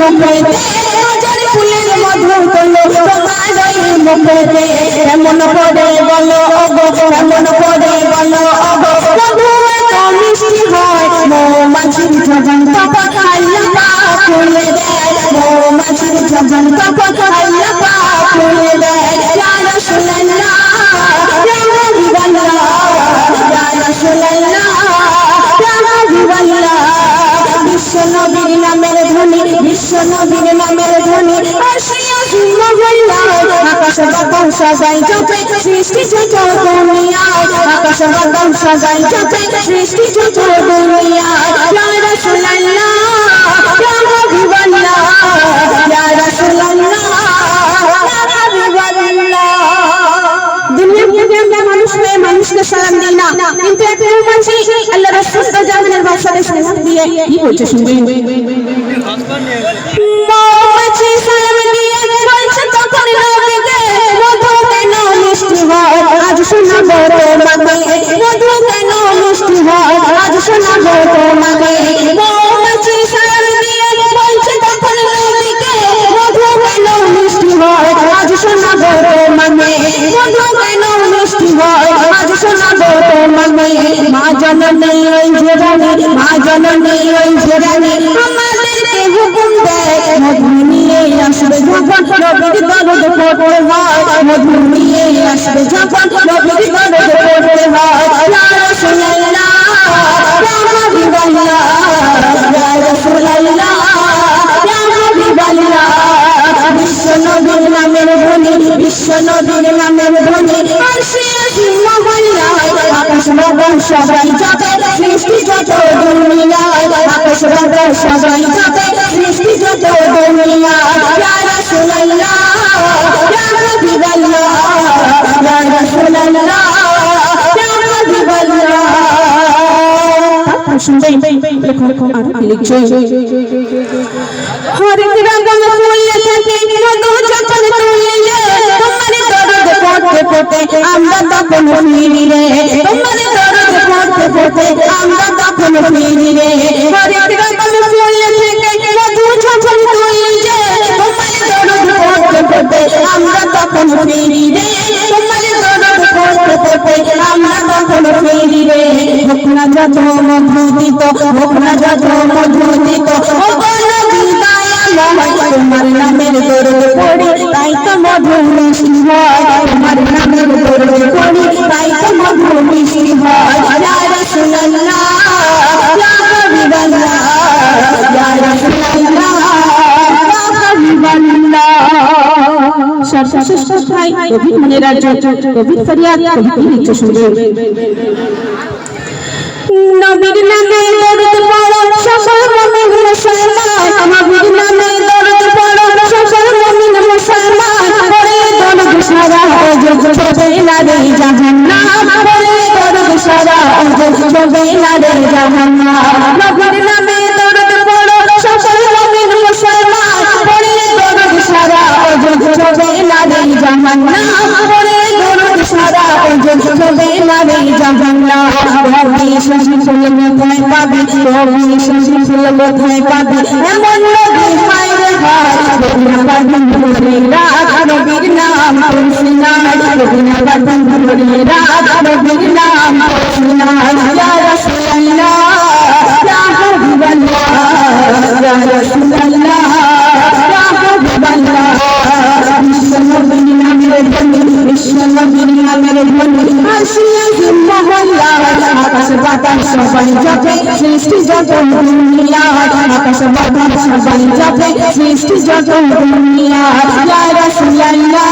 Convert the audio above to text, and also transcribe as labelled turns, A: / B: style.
A: মুখেতে হাজার ফুলের মধু হলো তোমার মুখেতে এমন করে বলো অগো এমন করে বলো অগো মধু এত মিষ্টি হয় মৌমাছির জবান তখন আল্লাহ পাক খুলে দেয় মৌমাছির জবান তখন আল্লাহ পাক খুলে দেয় ইয়া রাসূলুল্লাহ ইয়া হাবিবাল্লাহ ইয়া রাসূলুল্লাহ ইয়া হাবিবাল্লাহ বিশ্ব ধ্বনি বিশ্ব নবীর নামের ধ্বনি আসিয়া সিংহগল্লা আকাশ বাতাস সবাই জপে সৃষ্টি যত দুনিয়ায় আকাশ বাতাস সবাই জপে সৃষ্টি যত দুনিয়ায় ইয়া রাসূলুল্লাহ ইয়া হাবিবাল্লাহ ইয়া মানুষ মানুষকে সালাম দিই না কিন্তু একটা মাঝে আল্লাহ রাসূল জাহানের ভাষাতে সালাম দিয়ে কি বলছে শুনবেন মা জননী ওই জেরানি মা জননী ওই জেরানি আমাদেরকে হুকুম দেয় মধু নিয়ে আসবে যখন রবির দরদ পড়ে হয় মধু নিয়ে আসবে যখন রবির দরদ পড়তে আকাশ বাতাস সবাই জপে সৃষ্টি যত দুনিয়ায় আকাশ বাতাস সবাই জপে সৃষ্টি যত দুনিয়ায় ইয়া রাসূলুল্লাহ ইয়া হাবিবাল্লাহ ইয়া রাসূলুল্লাহ হরেক রকম ফুল থেকে মধু যখন আমরা তখন মধুর ফিরি রে? তোমার দরদ পড়তে পড়তে আমরা তখন ফিরি রে? হোক না যত মধু হোক না যত মধু দিত ও গণবী দয়াময় তোমার নামের দরদ পড়ি। তাই তো মধুর তোমার নামের সর্বশেষ কথায় কবি মনে রাজ্য কবি ফরিয়াদ কবি নিচে শুনবে নবীর নামে দরুদ পড়ো সকল মুমিন মুসলমান নবীর নামে দরুদ পড়ো সকল মুমিন মুসলমান পড়ে দরুদ সারা অযোগ ছবে না রে জাহান্নাম পড়ে দরুদ সারা অযোগ ছবে না রে জাহান্নাম নবীর অযোগ ছবে না রে জাহান্নাম ভবি শশী ফুল কোথায় পাবি ভবি শশী ফুল কোথায় পাবি এমন নবী হায় রে ধ্বনি আসিয়া মহল্লা আকাশ বাতাস সবাই জপে সৃষ্টি যত দুনিয়া আকাশ বাতাস সবাই জপে সৃষ্টি যত দুনিয়া ইয়া